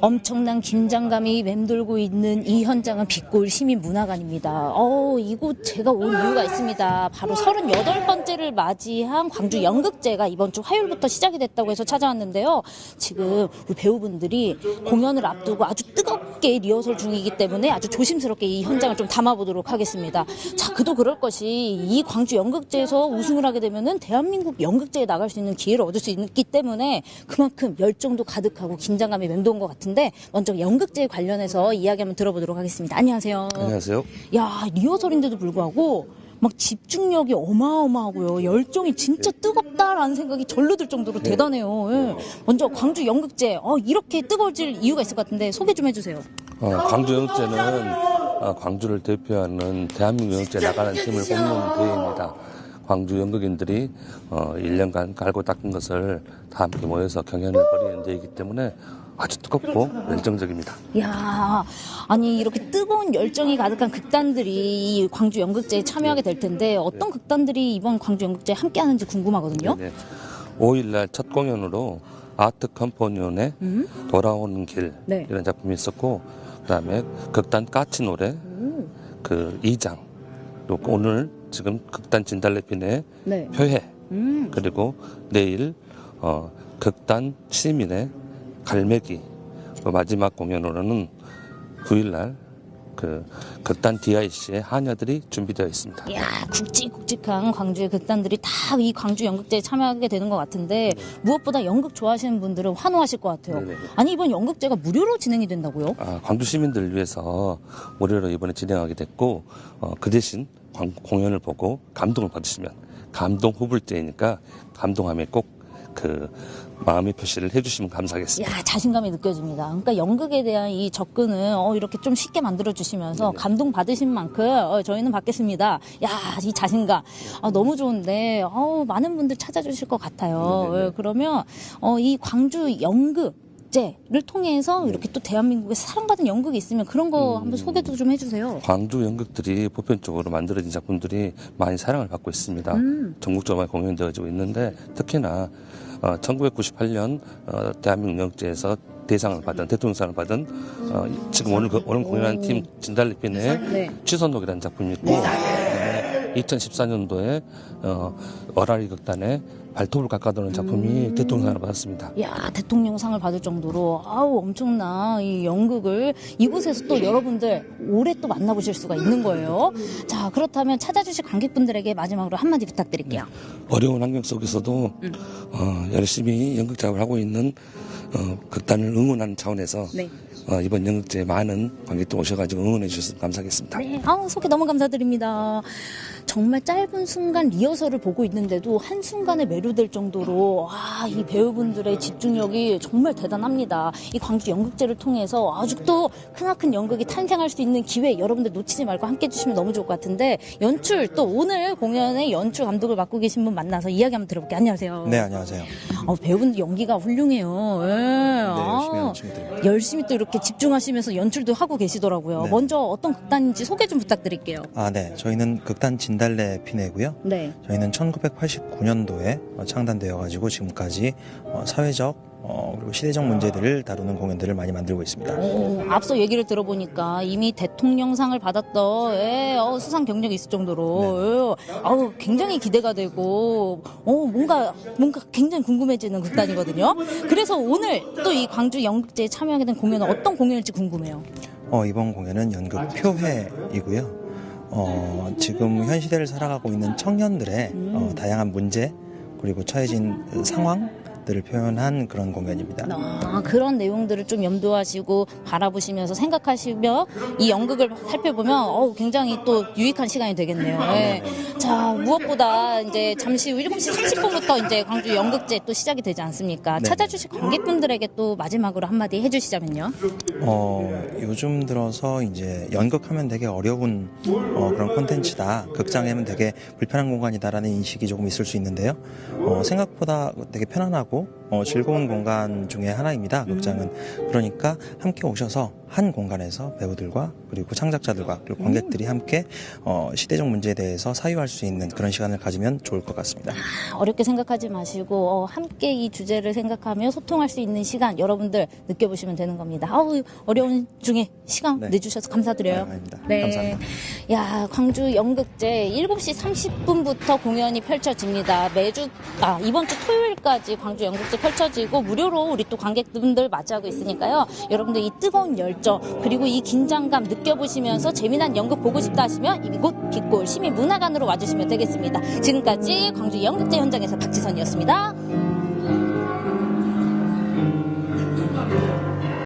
엄청난 긴장감이 맴돌고 있는 이 현장은 빛골 시민 문화관입니다. 어, 이곳 제가 온 이유가 있습니다. 바로 38번째를 맞이한 광주 연극제가 이번 주 화요일부터 시작이 됐다고 해서 찾아왔는데요. 지금 우리 배우분들이 공연을 앞두고 아주 뜨겁게 리허설 중이기 때문에 아주 조심스럽게 이 현장을 좀 담아보도록 하겠습니다. 자, 그도 그럴 것이 이 광주 연극제에서 우승을 하게 되면은 대한민국 연극제에 나갈 수 있는 기회를 얻을 수 있기 때문에 그만큼 열정도 가득하고 긴장감이 맴도는 것 같 은데 먼저 연극제 관련해서 이야기 한번 들어보도록 하겠습니다. 안녕하세요. 안녕하세요. 야 리허설인데도 불구하고 막 집중력이 어마어마하고요. 열정이 진짜 뜨겁다라는 생각이 절로 들 정도로 대단해요. 예. 먼저 광주 연극제 어, 이렇게 뜨거워질 이유가 있을 것 같은데 소개 좀 해주세요. 어, 광주 영국제는 어, 광주를 대표하는 대한민국 영국제 나가는 팀을 뽑는 대회입니다. 광주 연극인들이 어, 1년간 깔고 닦은 것을 다 함께 모여서 경연을 벌이는 대회이기 때문에 아주 뜨겁고 열정적입니다. 야, 아니 이렇게 뜨거운 열정이 가득한 극단들이 이 광주 연극제에 참여하게 될 텐데 어떤 극단들이 이번 광주 연극제에 함께하는지 궁금하거든요. 네. 5일날 첫 공연으로 아트 컴포니온의 돌아오는 길 네. 이런 작품이 있었고 그다음에 극단 까치 노래 그 2장 그리고 오늘 지금 극단 진달래핀의 네. 표해 음. 그리고 내일 어, 극단 시민의 갈매기 그 마지막 공연으로는 9일날 그 극단 DIC의 하녀들이 준비되어 있습니다. 야 굵직굵직한 광주의 극단들이 다 이 광주 연극제에 참여하게 되는 것 같은데 무엇보다 연극 좋아하시는 분들은 환호하실 것 같아요. 네네. 아니 이번 연극제가 무료로 진행이 된다고요? 아, 광주 시민들을 위해서 무료로 이번에 진행하게 됐고 어, 그 대신 광- 공연을 보고 감동을 받으시면 감동 후불제이니까 감동함에 꼭그 마음의 표시를 해주시면 감사하겠습니다. 야 자신감이 느껴집니다. 그러니까 연극에 대한 이 접근을 어, 이렇게 좀 쉽게 만들어 주시면서 감동 받으신 만큼 어, 저희는 받겠습니다. 야 이 자신감 아, 너무 좋은데 어, 많은 분들 찾아주실 것 같아요. 예, 그러면 어, 이 광주 연극 제를 통해서 이렇게 또 대한민국에 사랑받은 연극이 있으면 그런 거 한번 소개도 좀 해주세요. 광주 연극들이 보편적으로 만들어진 작품들이 많이 사랑을 받고 있습니다. 음. 전국적으로 많이 공연되어지고 있는데 특히나 어, 1998년 어, 대한민국 연극제에서 대상을 받은 대통령상을 받은 어, 이- 지금 오늘 그- 오늘 공연한 팀 진달래핀의 네. 취선록이라는 작품이 있고 그다음에 2014년도에 어, 어라리 극단의 발톱을 깎아도는 작품이 대통령상을 받았습니다. 야 대통령상을 받을 정도로 아우 엄청난 이 연극을 이곳에서 또 여러분들 올해 또 만나보실 수가 있는 거예요. 자 그렇다면 찾아주실 관객분들에게 마지막으로 한마디 부탁드릴게요. 어려운 환경 속에서도 어, 열심히 연극 작업을 하고 있는 어, 극단을 응원하는 차원에서 네. 어, 이번 연극제에 많은 관객들 오셔가지고 응원해 주셔서 감사하겠습니다. 네, 아우 소개 너무 감사드립니다. 정말 짧은 순간 리허설을 보고 있는데도 한 순간에 매료될 정도로 아, 이 배우분들의 집중력이 정말 대단합니다. 이 광주 연극제를 통해서 아직도 크나큰 연극이 탄생할 수 있는 기회 여러분들 놓치지 말고 함께 해주시면 너무 좋을 것 같은데 연출 또 오늘 공연의 연출 감독을 맡고 계신 분 만나서 이야기 한번 들어볼게요. 안녕하세요. 네, 안녕하세요. 어, 배우분들 연기가 훌륭해요. 예. 열심히 아, 하는. 열심히 또 이렇게 집중하시면서 연출도 하고 계시더라고요. 네. 먼저 어떤 극단인지 소개 좀 부탁드릴게요. 아, 네. 저희는 극단 진 달래 피네고요. 네. 저희는 1989년도에 창단되어 가지고 지금까지 어, 사회적 어, 그리고 시대적 문제들을 다루는 공연들을 많이 만들고 있습니다. 오, 앞서 얘기를 들어보니까 이미 대통령상을 받았던 예, 어, 수상 경력이 있을 정도로 예, 아우 굉장히 기대가 되고 어, 뭔가 뭔가 굉장히 궁금해지는 극단이거든요. 그래서 오늘 또 이 광주 연극제에 참여하게 된 공연은 어떤 공연일지 궁금해요. 어, 이번 공연은 연극 표회이고요. 어, 지금 현 시대를 살아가고 있는 청년들의 어, 다양한 문제 그리고 처해진 상황 들을 표현한 그런 공연입니다. 아, 그런 내용들을 좀 염두하시고 바라보시면서 생각하시며 이 연극을 살펴보면 어우, 굉장히 또 유익한 시간이 되겠네요. 예. 자, 무엇보다 이제 잠시 후 7시 30분부터 이제 광주 연극제 또 시작이 되지 않습니까? 네. 찾아주실 관객분들에게 또 마지막으로 한마디 해주시자면요. 어, 요즘 들어서 이제 연극하면 되게 어려운 어, 그런 콘텐츠다. 극장에는 되게 불편한 공간이다라는 인식이 조금 있을 수 있는데요. 어, 생각보다 되게 편안하고 하고 어, 즐거운 공간 중에 하나입니다. 극장은 그러니까 함께 오셔서 한 공간에서 배우들과 그리고 창작자들과 그리고 관객들이 함께 어, 시대적 문제에 대해서 사유할 수 있는 그런 시간을 가지면 좋을 것 같습니다. 어렵게 생각하지 마시고 어, 함께 이 주제를 생각하며 소통할 수 있는 시간 여러분들 느껴보시면 되는 겁니다. 아우 어려운 중에 시간 네. 내주셔서 감사드려요. 아닙니다. 감사합니다. 야 광주 연극제 7시 30분부터 공연이 펼쳐집니다. 매주 아 이번 주 토요일까지 광주 연극제 펼쳐지고 무료로 우리 또 관객분들 맞이하고 있으니까요. 여러분들 이 뜨거운 열정 그리고 이 긴장감 느껴보시면서 재미난 연극 보고 싶다 하시면 이곳 빛골 시민문화관으로 와주시면 되겠습니다. 지금까지 광주 연극제 현장에서 박지선이었습니다.